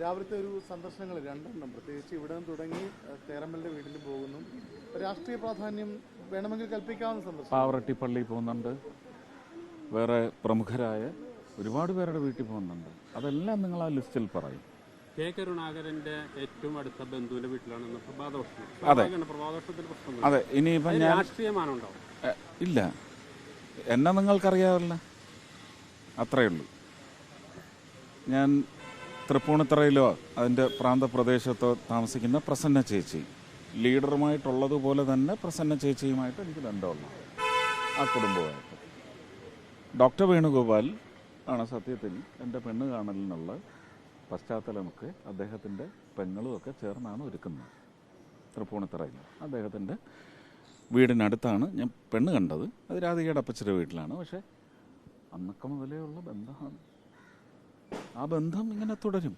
രാവിലത്തെ ഒരു സന്ദർശനങ്ങൾ രണ്ടെണ്ണം. പ്രത്യേകിച്ച് ഇവിടെ നിന്ന് തുടങ്ങി ഏഹ്, തേറമ്മലിന്റെ വീട്ടിൽ പോകുന്നു. രാഷ്ട്രീയ പ്രാധാന്യം വേണമെങ്കിൽ കൽപ്പിക്കാവുന്ന സന്ദർശനം. പാവറട്ടി പള്ളി പോകുന്നുണ്ട്. വേറെ പ്രമുഖരായ ഒരുപാട് പേരുടെ വീട്ടിൽ പോകുന്നുണ്ട്. അതെല്ലാം നിങ്ങൾ ആ ലിസ്റ്റിൽ പറയും. കെ കരുണാകരന്റെ ഏറ്റവും അടുത്ത ബന്ധുവിന്റെ വീട്ടിലാണ് പ്രഭാതോഷണം അതെ. അതെ ഇനിയിപ്പോ ഞാൻ എ, ഇല്ല. എന്നെ നിങ്ങൾക്കറിയാറില്ല അത്രയേ ഉള്ളൂ. ഞാൻ തൃപ്പൂണിത്തറയിലോ അതിന്റെ പ്രാന്തപ്രദേശത്തോ താമസിക്കുന്ന പ്രസന്ന ചേച്ചി. ലീഡറുമായിട്ടുള്ളതുപോലെ തന്നെ പ്രസന്ന ചേച്ചിയുമായിട്ട് എനിക്ക് ബന്ധമുള്ള ആ കുടുംബമായിട്ട് ഡോക്ടർ വേണുഗോപാൽ ആണ് സത്യത്തിൽ എന്റെ പെണ്ണ് കാണലിനുള്ള പശ്ചാത്തലമൊക്കെ അദ്ദേഹത്തിന്റെ പെങ്ങളും ഒക്കെ ചേർന്നാണ് ഒരുക്കുന്നത്. തൃപ്പൂണിത്തറയിൽ. അദ്ദേഹത്തിന്റെ വീടിനടുത്താണ് ഞാൻ പെണ്ണ് കണ്ടത്. അത് രാധികയുടെ അപ്പച്ചന്റെ വീട്ടിലാണ്. പക്ഷേ അന്നൊക്കെ മുതലേ ഉള്ള ബന്ധമാണ്. ആ ബന്ധം ഇങ്ങനെ തുടരും.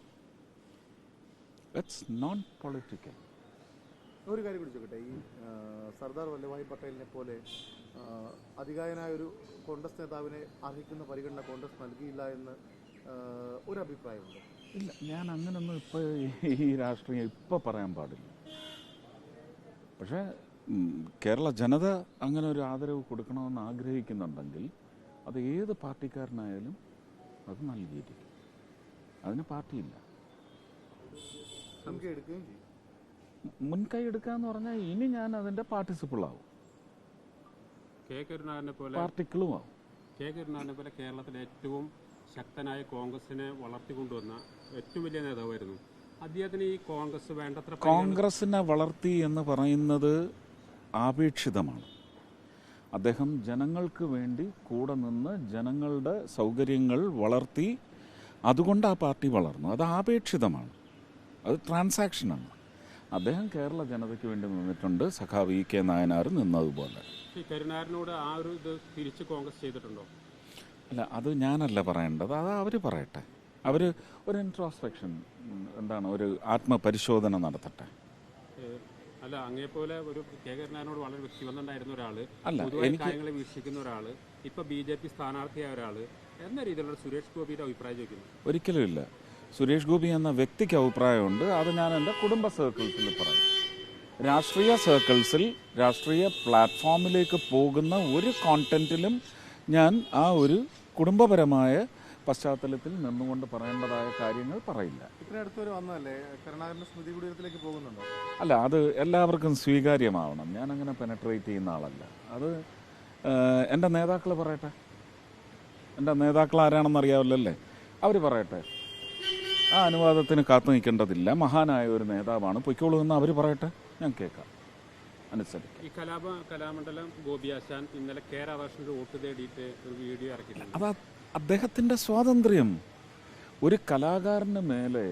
ഇറ്റ്സ് നോൺ പൊളിറ്റിക്കൽ ഒരു കാര്യം കൂടി ചോദിക്കട്ടെ? ഈ സർദാർ വല്ലഭായ് പട്ടേലിനെ പോലെ അധികായനായ ഒരു കോൺഗ്രസ് നേതാവിനെ അർഹിക്കുന്ന പരിഗണന കോൺഗ്രസ് നൽകിയില്ല എന്ന് ഒരു അഭിപ്രായമുണ്ട് ഇല്ല ഞാൻ അങ്ങനൊന്നും ഇപ്പോൾ ഈ രാഷ്ട്രീയം ഇപ്പോൾ പറയാൻ പാടില്ല. പക്ഷേ കേരള ജനത അങ്ങനെ ഒരു ആദരവ് കൊടുക്കണമെന്ന് ആഗ്രഹിക്കുന്നുണ്ടെങ്കിൽ അത് ഏത് പാർട്ടിക്കാരനായാലും അത് നൽകിയിരിക്കും. അതിന് പാർട്ടിയില്ല. മുൻകൈ എടുക്കുക എന്ന് പറഞ്ഞാൽ ഇനി ഞാൻ അതിന്റെ പാർട്ടിസിപ്പിൾ ആവും പാർട്ടിക്കിളും ആവും കെ കരുണാകരനെ പോലെ കേരളത്തിലെ ഏറ്റവും ശക്തനായ കോൺഗ്രസിനെ വളർത്തിക്കൊണ്ടുവന്ന ഏറ്റവും വലിയ നേതാവായിരുന്നു. അദ്ദേഹത്തിന് ഈ കോൺഗ്രസ് വേണ്ടത്ര കോൺഗ്രസിനെ വളർത്തി എന്ന് പറയുന്നത് ആപേക്ഷിതമാണ്. അദ്ദേഹം ജനങ്ങൾക്ക് വേണ്ടി കൂടെ നിന്ന് ജനങ്ങളുടെ സൗകര്യങ്ങൾ വളർത്തി അതുകൊണ്ട് ആ പാർട്ടി വളർന്നു. അത് ആപേക്ഷിതമാണ്. അത് ട്രാൻസാക്ഷനാണ്. അദ്ദേഹം കേരള ജനതയ്ക്ക് വേണ്ടി നിന്നിട്ടുണ്ട്. സഖാവ് ഇ കെ നായനാർ നിന്നതുപോലെ. ഈ കരുണാകരനോട് ആ ഒരു ഇത് തിരിച്ച് കോൺഗ്രസ് ചെയ്തിട്ടുണ്ടോ? അല്ല അത് ഞാനല്ല പറയേണ്ടത്. അത് അവർ പറയട്ടെ. അവർ ഒരു ഇൻട്രോസ്പെക്ഷൻ എന്താണ് ഒരു ആത്മപരിശോധന നടത്തട്ടെ. അല്ല അങ്ങേപോലെ ഒരു കെ കരുണാകരനോട് വളരെ വ്യക്തിബന്ധമുണ്ടായിരുന്ന ഒരാൾ അല്ല, പൊതുവായ എനിക്ക് കാര്യങ്ങളെ വീക്ഷിക്കുന്ന ഒരാൾ ഇപ്പൊ ബി ജെ പി സ്ഥാനാർത്ഥിയായ ഒരാൾ എന്ന രീതിയിലുള്ള സുരേഷ് ഗോപിയുടെ അഭിപ്രായം ചോദിക്കുന്നു. ഒരിക്കലും ഇല്ല. സുരേഷ് ഗോപി എന്ന വ്യക്തിക്ക് അഭിപ്രായമുണ്ട്. അത് ഞാൻ എന്റെ കുടുംബ സർക്കിൾസിൽ പറയും. രാഷ്ട്രീയ സർക്കിൾസിൽ രാഷ്ട്രീയ പ്ലാറ്റ്ഫോമിലേക്ക് പോകുന്ന ഒരു കോണ്ടന്റിലും ഞാൻ ആ ഒരു കുടുംബപരമായ പശ്ചാത്തലത്തിൽ നിന്നുകൊണ്ട് പറയേണ്ടതായ കാര്യങ്ങൾ പറയില്ല. അല്ല അത് എല്ലാവർക്കും സ്വീകാര്യമാവണം. ഞാൻ അങ്ങനെ പെനട്രേറ്റ് ചെയ്യുന്ന ആളല്ല. അത് എന്റെ നേതാക്കൾ പറയട്ടെ? എന്റെ നേതാക്കൾ ആരാണെന്ന് അറിയാവില്ലല്ലേ? അവർ പറയട്ടെ. ആ അനുവാദത്തിന് കാത്തു നിൽക്കേണ്ടതില്ല. മഹാനായ ഒരു നേതാവാണ്. പൊയ്ക്കോളൂ എന്ന് അവർ പറയട്ടെ? ഞാൻ കേൾക്കാം. അനുസരിക്കാം. ഈ കലാപ കലാമണ്ഡലം ഇന്നലെ കെ രാധാകൃഷ്ണന്റെ വോട്ട് തേടിയിട്ട് ഒരു വീഡിയോ ഇറക്കിയിട്ടുണ്ട്. അത് അദ്ദേഹത്തിന്റെ സ്വാതന്ത്ര്യം. ഒരു കലാകാരന് മേലെ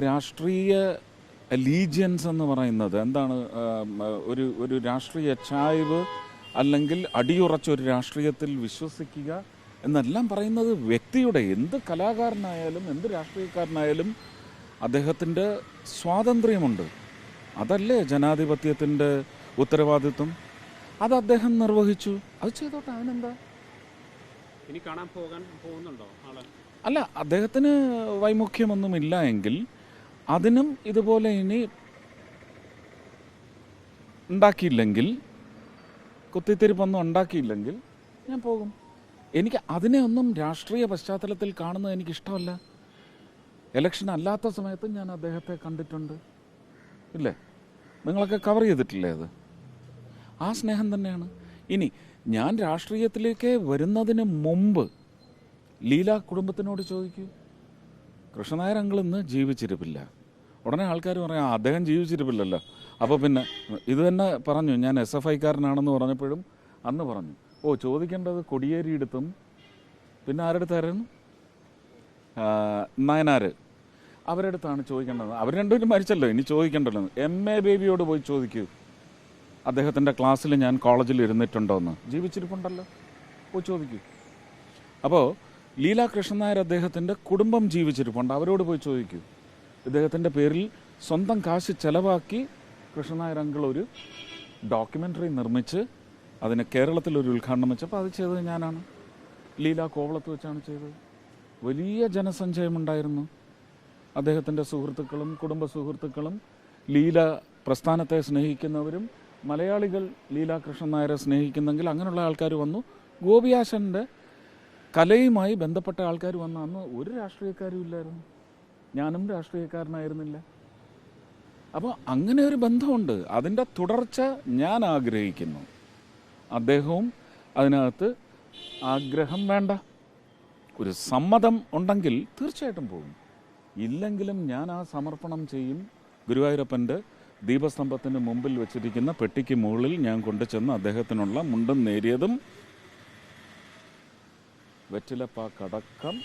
രാഷ്ട്രീയ ലീജിയൻസ് എന്ന് പറയുന്നത് എന്താണ്? ഒരു ഒരു രാഷ്ട്രീയ ചായ്വ് അല്ലെങ്കിൽ അടിയുറച്ച ഒരു രാഷ്ട്രീയത്തിൽ വിശ്വസിക്കുക എന്നെല്ലാം പറയുന്നത് വ്യക്തിയുടെ എന്ത് കലാകാരനായാലും എന്ത് രാഷ്ട്രീയക്കാരനായാലും അദ്ദേഹത്തിന്റെ സ്വാതന്ത്ര്യമുണ്ട്. അതല്ലേ ജനാധിപത്യത്തിന്റെ ഉത്തരവാദിത്വം? അത് അദ്ദേഹം നിർവഹിച്ചു. അത് ചെയ്തോട്ടെ അവനെന്താ? ഇനി കാണാൻ പോകാൻ പോകുന്നുണ്ടോ അല്ല അദ്ദേഹത്തിന് വൈമുഖ്യമൊന്നുമില്ല എങ്കിൽ അതിനും ഇതുപോലെ ഇനി ഉണ്ടാക്കിയില്ലെങ്കിൽ കുത്തിത്തിരിപ്പൊന്നും ഉണ്ടാക്കിയില്ലെങ്കിൽ ഞാൻ പോകും. എനിക്ക് അതിനെ ഒന്നും രാഷ്ട്രീയ പശ്ചാത്തലത്തിൽ കാണുന്നത് എനിക്ക് ഇഷ്ടമല്ല ഇലക്ഷൻ അല്ലാത്ത സമയത്തും ഞാൻ അദ്ദേഹത്തെ കണ്ടിട്ടുണ്ട്. ഇല്ലേ? നിങ്ങളൊക്കെ കവർ ചെയ്തിട്ടില്ലേ അത്? ആ സ്നേഹം തന്നെയാണ്. ഇനി ഞാൻ രാഷ്ട്രീയത്തിലേക്ക് വരുന്നതിന് മുമ്പ് ലീല കുടുംബത്തിനോട് ചോദിക്കൂ. കൃഷ്ണനായർ അങ്കിൾ ഇന്ന് ജീവിച്ചിരിപ്പില്ല. ഉടനെ ആൾക്കാർ പറയാം "ആ, അദ്ദേഹം ജീവിച്ചിരിപ്പില്ലല്ലോ. അപ്പോൾ പിന്നെ ഇത് തന്നെ പറഞ്ഞു ഞാൻ എസ് എഫ് ഐക്കാരനാണെന്ന് പറഞ്ഞപ്പോഴും അന്ന് പറഞ്ഞു. ഓ ചോദിക്കേണ്ടത് കൊടിയേരിയെടുത്തും പിന്നെ ആരുടെ അടുത്തായിരുന്നു നയനാര്. ചോദിക്കേണ്ടത്. അവർ രണ്ടുപേരും മരിച്ചല്ലോ ഇനി ചോദിക്കണ്ടല്ലോ. എം എ ബേബിയോട് പോയി ചോദിക്കൂ. അദ്ദേഹത്തിന്റെ ക്ലാസ്സിൽ ഞാൻ കോളേജിൽ ഇരുന്നിട്ടുണ്ടോ എന്ന് ജീവിച്ചിരിപ്പുണ്ടല്ലോ. പോയി ചോദിക്കൂ. അപ്പോൾ ലീല കൃഷ്ണൻ നായർ അദ്ദേഹത്തിന്റെ കുടുംബം ജീവിച്ചിരിപ്പുണ്ട്. അവരോട് പോയി ചോദിക്കൂ. ഇദ്ദേഹത്തിന്റെ പേരിൽ സ്വന്തം കാശ് ചെലവാക്കി കൃഷ്ണൻ നായർ അങ്കിൾ ഒരു ഡോക്യുമെന്ററി നിർമ്മിച്ച് അതിന് കേരളത്തിൽ ഒരു ഉദ്ഘാടനം വെച്ചപ്പോൾ അത് ചെയ്തത് ഞാനാണ്. ലീല കോവളത്ത് വെച്ചാണ് ചെയ്തത്. വലിയ ജനസഞ്ചയമുണ്ടായിരുന്നു. അദ്ദേഹത്തിന്റെ സുഹൃത്തുക്കളും കുടുംബ സുഹൃത്തുക്കളും ലീല പ്രസ്ഥാനത്തെ സ്നേഹിക്കുന്നവരും മലയാളികൾ ലീല കൃഷ്ണൻ നായരെ സ്നേഹിക്കുന്നെങ്കിൽ അങ്ങനെയുള്ള ആൾക്കാർ വന്നു. ഗോപിയാശന്റെ കലയുമായി ബന്ധപ്പെട്ട ആൾക്കാർ വന്ന അന്ന് ഒരു രാഷ്ട്രീയക്കാരും ഇല്ലായിരുന്നു. ഞാനും രാഷ്ട്രീയക്കാരനായിരുന്നില്ല. അപ്പോൾ അങ്ങനെ ഒരു ബന്ധമുണ്ട്. അതിന്റെ തുടർച്ച ഞാൻ ആഗ്രഹിക്കുന്നു. അദ്ദേഹവും അതിനകത്ത് ആഗ്രഹം വേണ്ട. ഒരു സമ്മതം ഉണ്ടെങ്കിൽ തീർച്ചയായിട്ടും പോകും. ഇല്ലെങ്കിലും ഞാൻ ആ സമർപ്പണം ചെയ്യും. ഗുരുവായൂരപ്പന്റെ ദീപസ്തംഭത്തിന് മുമ്പിൽ വെച്ചിരിക്കുന്ന പെട്ടിക്ക് മുകളിൽ ഞാൻ കൊണ്ടുചെന്ന് അദ്ദേഹത്തിനുള്ള മുണ്ടും നേരിയതും വെറ്റിലപ്പാക്കടക്കം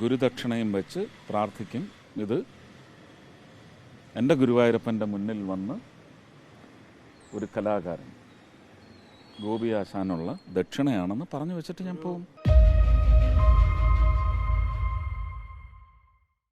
ഗുരുദക്ഷിണയും വെച്ച് പ്രാർത്ഥിക്കും. ഇത് എന്റെ ഗുരുവായൂരപ്പന്റെ മുന്നിൽ വന്ന് ഒരു കലാകാരൻ. ഗോപി ആശാനുള്ള ദക്ഷിണയാണെന്ന് പറഞ്ഞു വെച്ചിട്ട് ഞാൻ പോകും.